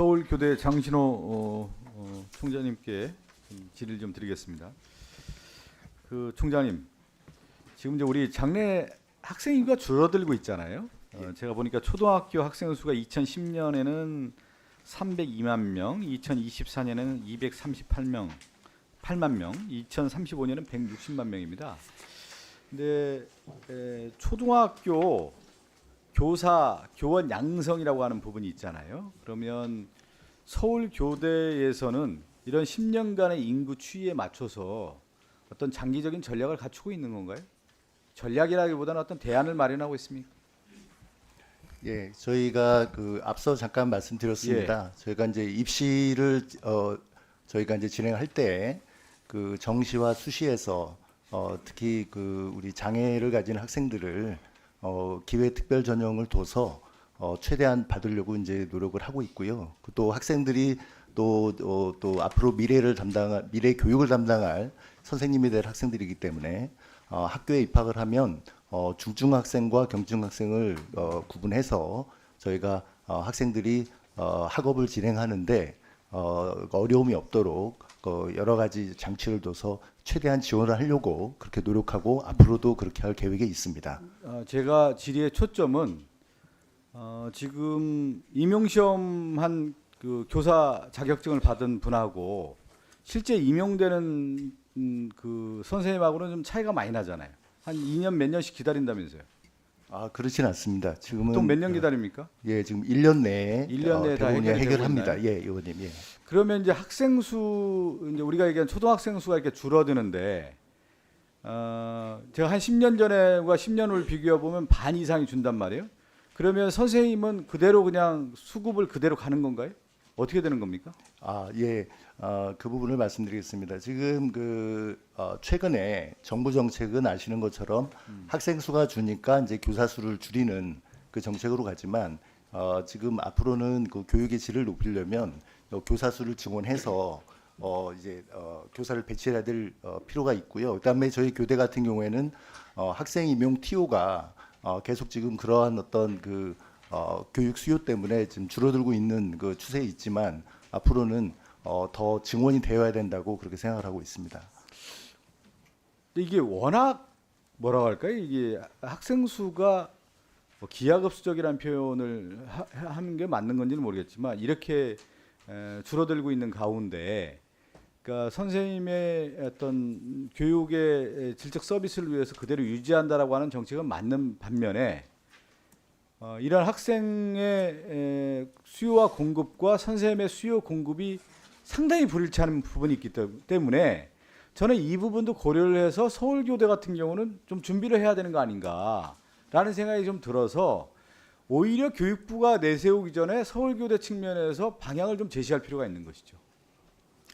서울교대 장신호 어, 어, 총장님께 좀 질의를 좀 드리겠습니다. 그 총장님, 지금 이제 우리 장래 학생 인구가 줄어들고 있잖아요. 어, 제가 보니까 초등학교 학생 수가 2010년에는 302만 명, 2024년에는 238명, 8만 명, 2035년은 160만 명입니다. 근데 에, 초등학교 교사 교원 양성이라고 하는 부분이 있잖아요. 그러면 서울 교대에서는 이런 10년간의 인구 추이에 맞춰서 어떤 장기적인 전략을 갖추고 있는 건가요? 전략이라기보다는 어떤 대안을 마련하고 있습니까? 예, 저희가 그 앞서 잠깐 말씀드렸습니다. 저희가 이제 입시를 어 저희가 이제 진행할 때 그 정시와 수시에서 어 특히 그 우리 장애를 가진 학생들을 어 기회 특별 전형을 둬서 어 최대한 받으려고 이제 노력을 하고 있고요. 그또 학생들이 또, 어, 또 앞으로 미래를 담당할 미래 교육을 담당할 선생님이 될 학생들이기 때문에 어, 학교에 입학을 하면 어, 중증 학생과 경증 학생을 어, 구분해서 저희가 어, 학생들이 어, 학업을 진행하는데 어, 어려움이 없도록 어, 여러 가지 장치를 둬서 최대한 지원을 하려고 그렇게 노력하고 앞으로도 그렇게 할 계획에 있습니다. 어, 제가 질의의 초점은 어, 지금 임용시험 한그 교사 자격증을 받은 분하고 실제 임용되는 음, 그 선생님하고는 좀 차이가 많이 나잖아요. 한 2년 몇 년씩 기다린다면서요. 아 그렇진 않습니다. 지금은 보통 몇 년 기다립니까? 예 지금 1년 내에 일년 내에 다 대부분이 해결이 되고 해결합니다. 예 의원님 예. 그러면 이제 학생 수 이제 우리가 얘기한 초등학생 수가 이렇게 줄어드는데 어, 제가 한 10년 전에과 10년 후를 비교해 보면 반 이상이 준단 말이에요. 그러면 선생님은 그대로 그냥 수급을 그대로 가는 건가요? 어떻게 되는 겁니까? 아, 예. 어, 그 부분을 말씀드리겠습니다. 지금 그 어, 최근에 정부 정책은 아시는 것처럼 학생 수가 주니까 이제 교사 수를 줄이는 그 정책으로 가지만 어, 지금 앞으로는 그 교육의 질을 높이려면 어, 교사 수를 증원해서 어, 이제 어, 교사를 배치해야 될 어, 필요가 있고요. 그다음에 저희 교대 같은 경우에는 어, 학생 임용 TO가 어, 계속 지금 그러한 어떤 그 어, 교육 수요 때문에 지금 줄어들고 있는 그 추세에 있지만 앞으로는 어, 더 증원이 되어야 된다고 그렇게 생각을 하고 있습니다. 이게 워낙 뭐라고 할까요? 이게 학생 수가 뭐 기하급수적이라는 표현을 하, 하는 게 맞는 건지는 모르겠지만 이렇게 에, 줄어들고 있는 가운데 그러니까 선생님의 어떤 교육의 질적 서비스를 위해서 그대로 유지한다라고 하는 정책은 맞는 반면에 어, 이런 학생의 에, 수요와 공급과 선생님의 수요 공급이 상당히 불일치하는 부분이 있기 때- 때문에 저는 이 부분도 고려를 해서 서울교대 같은 경우는 좀 준비를 해야 되는 거 아닌가라는 생각이 좀 들어서 오히려 교육부가 내세우기 전에 서울교대 측면에서 방향을 좀 제시할 필요가 있는 것이죠.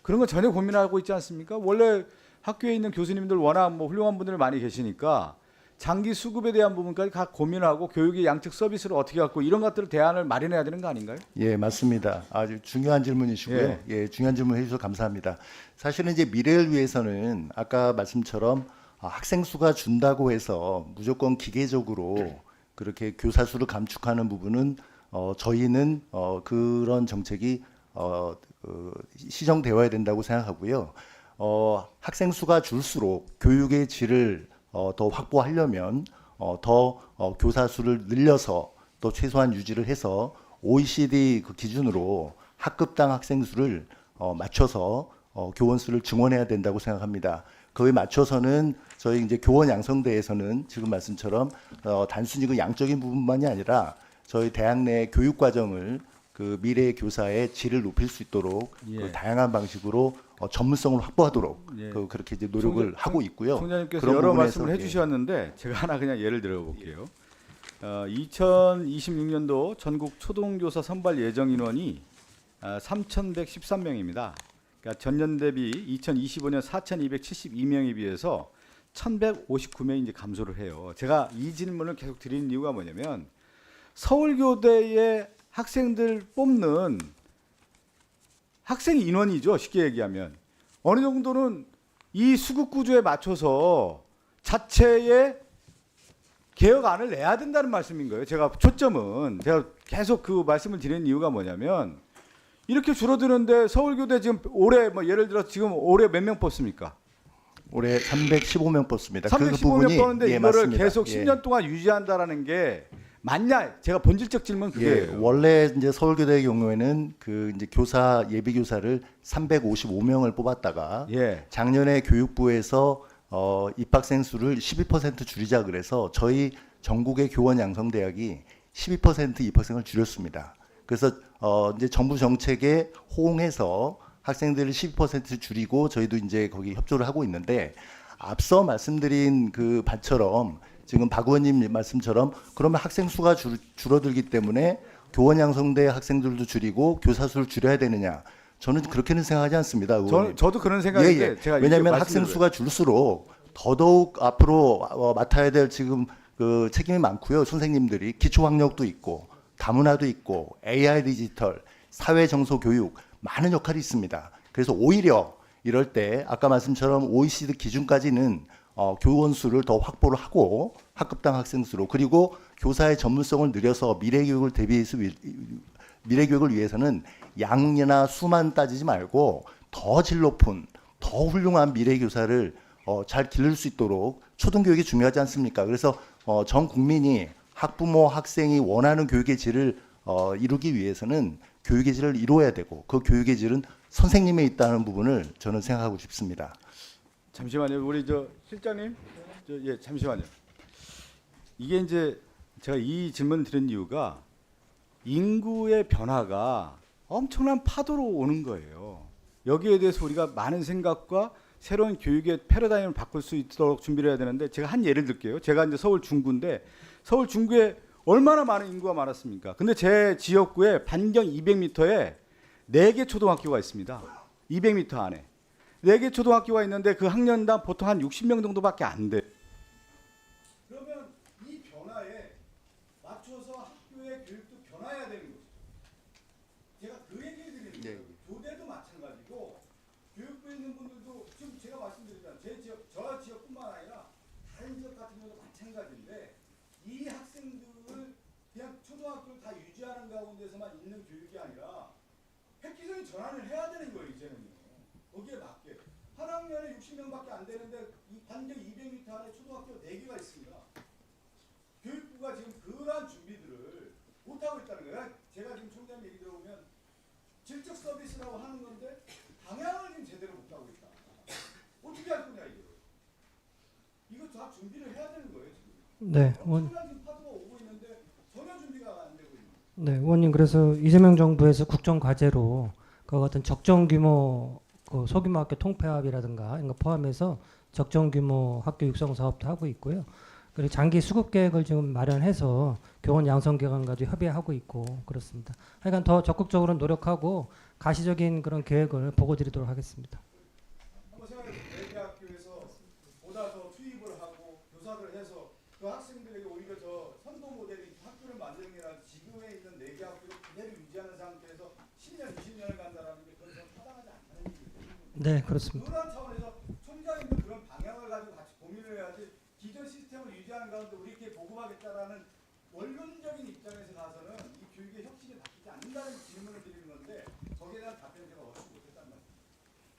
그런 건 전혀 고민하고 있지 않습니까? 원래 학교에 있는 교수님들 워낙 뭐 훌륭한 분들 많이 계시니까 장기 수급에 대한 부분까지 각 고민하고 교육의 양측 서비스를 어떻게 갖고 이런 것들을 대안을 마련해야 되는 거 아닌가요? 예, 맞습니다. 아주 중요한 질문이시고요. 예. 예, 중요한 질문 해주셔서 감사합니다. 사실은 이제 미래를 위해서는 아까 말씀처럼 아, 학생 수가 준다고 해서 무조건 기계적으로 그렇게 교사 수를 감축하는 부분은 어, 저희는 어, 그런 정책이 어, 그, 시정되어야 된다고 생각하고요. 어, 학생 수가 줄수록 교육의 질을 어, 더 확보하려면 어, 더 어, 교사 수를 늘려서 또 최소한 유지를 해서 OECD 그 기준으로 학급당 학생 수를 어, 맞춰서 어, 교원 수를 증원해야 된다고 생각합니다. 그에 맞춰서는 저희 이제 교원 양성대에서는 지금 말씀처럼 어, 단순히 그 양적인 부분만이 아니라 저희 대학 내 교육 과정을 그 미래 교사의 질을 높일 수 있도록 예. 그 다양한 방식으로 어, 전문성을 확보하도록 예. 그 그렇게 이제 노력을 총장- 하고 있고요. 총장님께서 여러 말씀을 예. 해주셨는데 제가 하나 그냥 예를 들어 볼게요. 어, 2026년도 전국 초등교사 선발 예정 인원이 아, 3,113명입니다. 그러니까 전년 대비 2025년 4,272명에 비해서 1,159명이 이제 감소를 해요. 제가 이 질문을 계속 드리는 이유가 뭐냐면 서울교대의 학생들 뽑는 학생 인원이죠. 쉽게 얘기하면 어느 정도는 이 수급 구조에 맞춰서 자체의 개혁안을 내야 된다는 말씀인 거예요. 제가 초점은 제가 계속 그 말씀을 드리는 이유가 뭐냐면 이렇게 줄어드는데 서울교대 지금 올해 뭐 예를 들어 지금 올해 몇 명 뽑습니까? 올해 315명 뽑습니다. 315명 뽑는데 예, 이거를 맞습니다. 계속 예. 10년 동안 유지한다라는 게 맞냐? 제가 본질적 질문 예, 그게 원래 이제 서울교대의 경우에는 그 이제 교사 예비 교사를 355명을 뽑았다가 예. 작년에 교육부에서 어, 입학생 수를 12% 줄이자 그래서 저희 전국의 교원 양성 대학이 12% 입학생을 줄였습니다. 그래서 어, 이제 정부 정책에 호응해서 학생들을 12% 줄이고 저희도 이제 거기 협조를 하고 있는데 앞서 말씀드린 그 바처럼 지금 박 의원님 말씀처럼 그러면 학생 수가 줄, 줄어들기 때문에 교원 양성대 학생들도 줄이고 교사 수를 줄여야 되느냐? 저는 그렇게는 생각하지 않습니다. 의원님. 저, 저도 그런 생각인데 예, 예. 제가 왜냐하면 학생. 수가 줄수록 더더욱 앞으로 어, 맡아야 될 지금 그 책임이 많고요. 선생님들이 기초 학력도 있고 다문화도 있고 AI 디지털, 사회 정서 교육 많은 역할이 있습니다. 그래서 오히려 이럴 때 아까 말씀처럼 OECD 기준까지는 어, 교원 수를 더 확보를 하고 학급당 학생 수로 그리고 교사의 전문성을 늘려서 미래 교육을 대비해서 위- 미래 교육을 위해서는 양이나 수만 따지지 말고 더 질 높은 더 훌륭한 미래 교사를 어, 잘 기를 수 있도록 초등 교육이 중요하지 않습니까? 그래서 어, 전 국민이 학부모 학생이 원하는 교육의 질을 어, 이루기 위해서는 교육의 질을 이루어야 되고 그 교육의 질은 선생님에 있다는 부분을 저는 생각하고 싶습니다. 잠시만요. 우리 저 실장님. 저, 예, 잠시만요. 이게 이제 제가 이 질문 드린 이유가 인구의 변화가 엄청난 파도로 오는 거예요. 여기에 대해서 우리가 많은 생각과 새로운 교육의 패러다임을 바꿀 수 있도록 준비를 해야 되는데 제가 한 예를 들게요. 제가 이제 서울 중구인데 서울 중구에 얼마나 많은 인구가 많았습니까? 근데 제 지역구에 반경 200m에 4개 초등학교가 있습니다. 200m 안에. 네 개 초등학교가 있는데 그 학년당 보통 한 60명 정도밖에 안 돼. 그러면 이 변화에 맞춰서 학교의 교육도 변화해야 되는 거죠. 제가 그 얘기를 드리는 거예요. 교대도 마찬가지고 교육부에 있는 분들도 지금 제가 말씀드렸잖아요. 제 지역, 저 지역뿐만 아니라 다른 지역 같은 경우도 마찬가지인데 이 학생들을 그냥 초등학교를 다 유지하는 가운데서만 있는 교육이 아니라 획기적인 전환을 해야 되는 거예요 이제는요. 거기에 맞 70명밖에 안 되는데 이 반경 200m 안에 초등학교 4개가 있습니다. 교육부가 지금 그러한 준비들을 못하고 있다는 거예요. 제가 지금 총장 얘기 들어보면 질적 서비스라고 하는 건데 방향을 지금 제대로 못하고 있다. 어떻게 할 거냐 이거. 이거 다 준비를 해야 되는 거예요 지금. 네. 원... 네, 의원님 그래서 이재명 정부에서 국정 과제로 그 같은 적정 규모 그 소규모 학교 통폐합이라든가 이런 거 포함해서 적정 규모 학교 육성 사업도 하고 있고요. 그리고 장기 수급 계획을 지금 마련해서 교원 양성 기관과도 협의하고 있고 그렇습니다. 하여간 더 적극적으로 노력하고 가시적인 그런 계획을 보고 드리도록 하겠습니다. 한번 생각해 보세요. 대학교에서 보다 더 투입을 하고 교사들 해서 그 학생들에게 오히려 저 선도 모델인 학교를 만드는 게 아니라 지금에 있는 네개 학교를 그대로 유지하는 상태에서 10년, 20년을 간다라는 게 그건 좀 타당하지 않다는 얘기예요. 네, 그렇습니다. 그러한 차원에서 총장님도 그런 방향을 가지고 같이 고민을 해야지 기존 시스템을 유지하는 가운데 우리 이렇게 보급하겠다라는 원론적인 입장